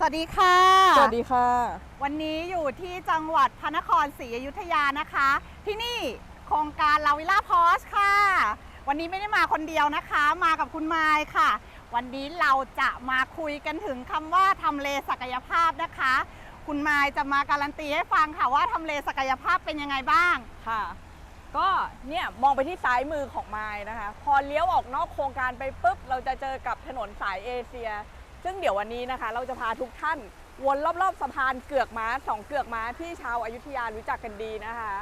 สวัสดีค่ะ สวัสดีค่ะ วันนี้อยู่ที่จังหวัดพระนครศรีอยุธยานะคะ ที่นี่โครงการลาวิล่าพอสค่ะ วันนี้ไม่ได้มาคนเดียวนะคะ มากับคุณไมายค่ะ วันนี้เราจะมาคุยกันถึงคำว่าทำเลศักยภาพนะคะ คุณไมายจะมาการันตีให้ฟังค่ะว่าทำเลศักยภาพเป็นยังไงบ้าง ค่ะ ก็เนี่ยมองไปที่ซ้ายมือของไม้นะคะ พอเลี้ยวออกนอกโครงการไปปุ๊บ เราจะเจอกับถนนสายเอเชีย ซึ่งเดี๋ยววันนี้นะคะ เราจะพาทุกท่านวนรอบๆสะพานเกือกม้าสองเกือกม้าที่ชาวอายุทยารู้จักกันดีนะคะ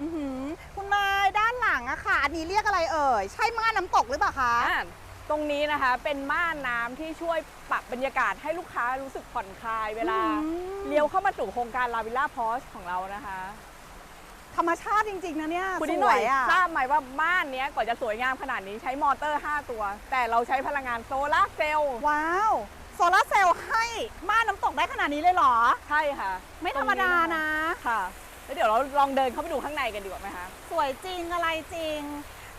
อือหือคุณไมายด้านหลังอะค่ะ อันนี้เรียกอะไรเอ่ย ใช่ม่านน้ำตกหรือเปล่าคะ อ่าตรงนี้นะคะเป็นม่านน้ำที่ช่วยปรับบรรยากาศให้ลูกค้ารู้สึกผ่อนคลายเวลาอืม เลี้ยวเข้ามาสู่โครงการลาวิลล่าพอสของเรานะคะ ธรรมชาติจริง ๆ นะเนี่ยคุณสนิดหน่วอยยอะทราบไหมว่าม่านเนี้ยก่อนจะสวยงามขนาดนี้ใช้มอเตอร์ 5 ตัว แต่เราใช้พลังงานโซลาร์เซลล์ว้าวโซลาร์เซลล์ให้ม่านน้ำตกได้ขนาดนี้เลยเหรอ ใช่ค่ะไม่ธรรมดานะ ค่ะแล้วเดี๋ยวเราลองเดินเข้าไปดูข้างในกันดีกว่าไหมคะ สวยจริงอะไรจริง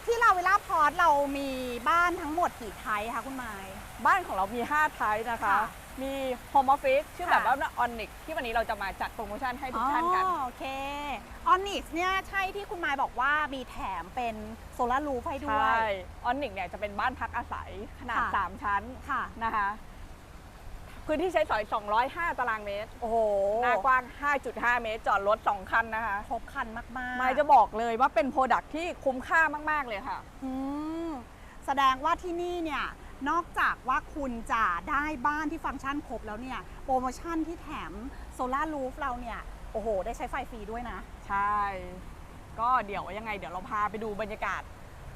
ที่เราเวลาพอร์ตเรามีบ้านทั้งหมดกี่ไทยคะคุณไม้บ้านของเรามี 5 ไทป์นะคะ ค่ะ มีโฮมออฟฟิศชื่อค่ะแบบว่าออนนิกที่วันนี้เราจะมาจัดโปรโมชั่นให้ทุกท่านกันอ๋อโอเคออนิกเนี่ยใช่ที่คุณไม้บอกว่ามีแถมเป็นโซลารูฟให้ด้ใชวย่ออนนิกเนี่ยจะเป็นบ้านพักอาศัยขนาดค่ะ3ชั้นค่ะนะคะพื้นที่ใช้สอย 205 ตารางเมตร โอ้โห หน้ากว้าง 5.5 เมตร จอดรถ 2 คันนะคะ ครบครันมากๆไม่จะบอกเลยว่าเป็นโปรดักที่คุ้มค่ามาก ๆ เลยค่ะ อืม แสดงว่าที่นี่เนี่ย นอกจากว่าคุณจะได้บ้านที่ฟังก์ชันครบแล้วเนี่ย โปรโมชั่นที่แถมโซลารูฟเราเนี่ย โอ้โห ได้ใช้ไฟฟรีด้วยนะ ใช่ ก็เดี๋ยวยังไง เดี๋ยวเราพาไปดูบรรยากาศ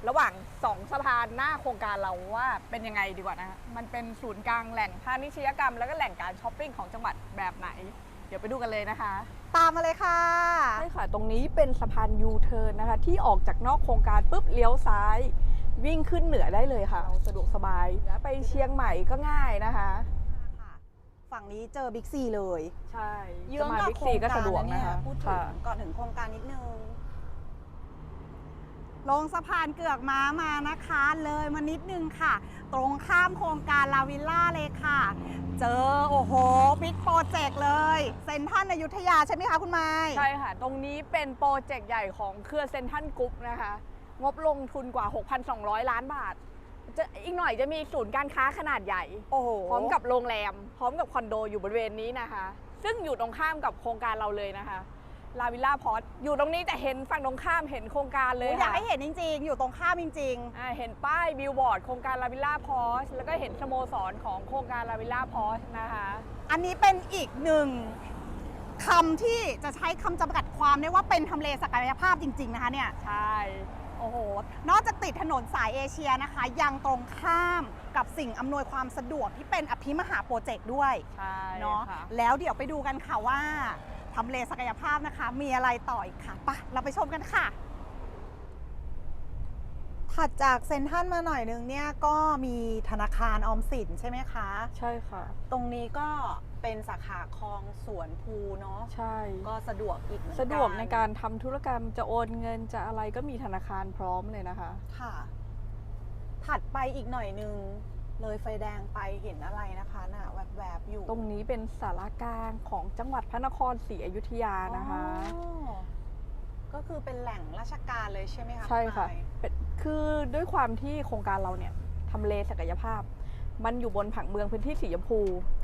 ระหว่างสองสะพานหน้าโครงการเราว่าเป็นยังไงดีกว่านะคะมันเป็นศูนย์กลางแหล่งพาณิชยกรรม แล้วก็แหล่งการช้อปปิ้งของจังหวัดแบบไหน เดี๋ยวไปดูกันเลยนะคะ ตามมาเลยค่ะใช่ค่ะตรงนี้เป็นสะพานยูเทิร์นนะคะ ที่ออกจากนอกโครงการปุ๊บเลี้ยวซ้าย วิ่งขึ้นเหนือได้เลยค่ะ สะดวกสบายแล้วไปเชียงใหม่ก็ง่ายนะคะ ฝั่งนี้เจอบิ๊กซีเลยใช่เยื้จะองมากับบิ๊กโครซีงก็การสะดวกนะเนี่นะยคะพูดถึค่ะงก่อนถึงโครงการนิดนึงลงสะพานเกือกม้ามานะคะ เลยมานิดนึงค่ะ ตรงข้ามโครงการลาวิลล่าเลยค่ะ เจอโอ้โหบิ๊กโปรเจกต์เลย เซ็นทรัลอยุธยาใช่ไหมคะคุณไม้ใช่ค่ะ ตรงนี้เป็นโปรเจกต์ใหญ่ของเครือเซนทันกรุ๊ปนะคะ งบลงทุนกว่า 6,200 ล้านบาท จะอีกหน่อยจะมีศูนย์การค้าขนาดใหญ่ โอ้โห พร้อมกับโรงแรม พร้อมกับคอนโดอยู่บริเวณนี้นะคะ ซึ่งอยู่ตรงข้ามกับโครงการเราเลยนะคะลาวิลล่าพอร์ตอยู่ตรงนี้แต่เห็นฝั่งตรงข้ามเห็นโครงการเลยอยากค่ะให้เห็นจริง ๆ อยู่ตรงข้ามจริง อ่าเห็นป้ายบิลบอร์ดโครงการลาวิลล่าพอร์ตแล้วก็เห็นสโมสรของโครงการลาวิลล่าพอร์ตนะคะ ๆ อันนี้เป็นอีกหนึ่งคำที่จะใช้คำจำกัดความได้ว่าเป็นทำเลศักยภาพจริง ๆ นะคะเนี่ย ใช่โอ้โห นอกจากติดถนนสายเอเชียนะคะ ยังตรงข้ามกับสิ่งอำนวยความสะดวกที่เป็นอภิมหาโปรเจกต์ด้วยใช่เนาะค่ะ แล้วเดี๋ยวไปดูกันค่ะว่าทำเลศักยภาพนะคะ มีอะไรต่ออีกค่ะไปะเราไปชมกันค่ะ ถัดจากเซ็นทรัลมาหน่อยนึงเนี่ยก็มีธนาคารออมสินใช่ไหมคะ ใช่ค่ะ ตรงนี้ก็เป็นสาขาคลองสวนภูเนาะใช่ ก็สะดวกอีกเหมือนนสะดวกในการทำธุรกรรมจะโอนเงินจะอะไรก็มีธนาคารพร้อมเลยนะคะ ค่ะ ถัดไปอีกหน่อยนึง เลยไฟแดงไปเห็นอะไรนะคะน่ะแวบๆอยู่ตรงนี้เป็นสารกลางของจังหวัดพระนครศรีอยุธยานะคะ อ๋อก็คือเป็นแหล่งราชการเลยใช่ไหมคะใช่ค่ะณไม้เป็น คือด้วยความที่โครงการเราเนี่ยทำเลศักยภาพ มันอยู่บนผังเมืองพื้นที่สีชมพู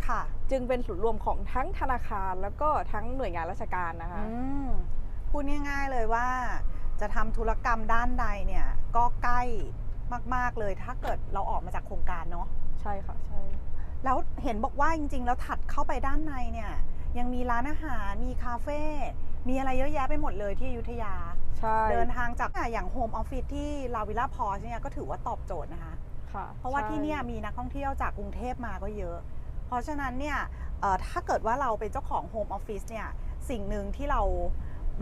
ค่ะ จึงเป็นศูนย์รวมของทั้งธนาคารแล้วก็ทั้งหน่วยงานราชการนะคะ อืมพูดง่ายๆเลยว่า จะทำธุรกรรมด้านใดเนี่ย ก็ใกล้มากๆเลย ถ้าเกิดเราออกมาจากโครงการเนาะ ใช่ค่ะ ใช่ แล้วเห็นบอกว่าจริงๆ แล้วถัดเข้าไปด้านในเนี่ย ยังมีร้านอาหาร มีคาเฟ่ มีอะไรเยอะแยะไปหมดเลยที่อยุธยา ใช่เดินทางจากอย่างโฮมออฟฟิศที่ลาวิลล่าพอสเนี่ยก็ถือว่าตอบโจทย์นะคะ ค่ะเพราะว่าใช่ที่เนี่ยมีนักท่องเที่ยวจากกรุงเทพมาก็เยอะ เพราะฉะนั้นเนี่ยเอ่อถ้าเกิดว่าเราเป็นเจ้าของโฮมออฟฟิศเนี่ยสิ่งหนึ่งที่เรา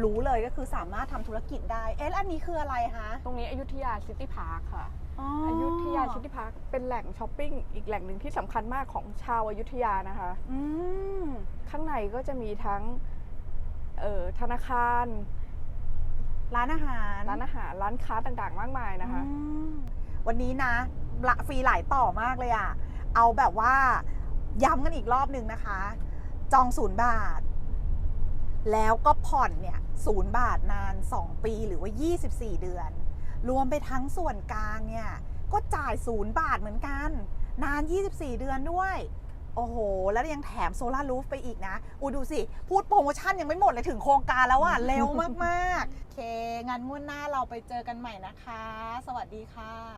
รู้เลยก็คือสามารถทำธุรกิจได้ เอ๊ะแล้วอันนี้คืออะไรคะ ตรงนี้อยุธยาซิตี้พาร์คค่ะอ๋ออยุธยาซิตี้พาร์คเป็นแหล่งช้อปปิ้งอีกแหล่งหนึ่งที่สำคัญมากของชาวอายุทยานะคะอืมข้างในก็จะมีทั้ง เอ่อธนาคาร ร้านอาหารร้านอาหาร ร้านค้าต่างๆ มากมายนะคะ อืมวันนี้นะละฟรีหลายต่อมากเลยอะเอาแบบว่าย้ำกันอีกรอบหนึ่งนะคะ จองศูนย์บาท แล้วก็ผ่อนเนี่ยศูนย์บาทนาน 2 ปีหรือว่า 24 เดือน รวมไปทั้งส่วนกลางเนี่ย ก็จ่ายศูนย์บาทเหมือนกัน นาน 24 เดือนด้วย โอ้โห แล้วยังแถมโซลารูฟไปอีกนะ อูดูสิ พูดโปรโมชั่นยังไม่หมดเลยถึงโครงการแล้วอะ เร็วมากๆ โอเคงานงวดหน้าเราไปเจอกันใหม่นะคะ สวัสดีค่ะ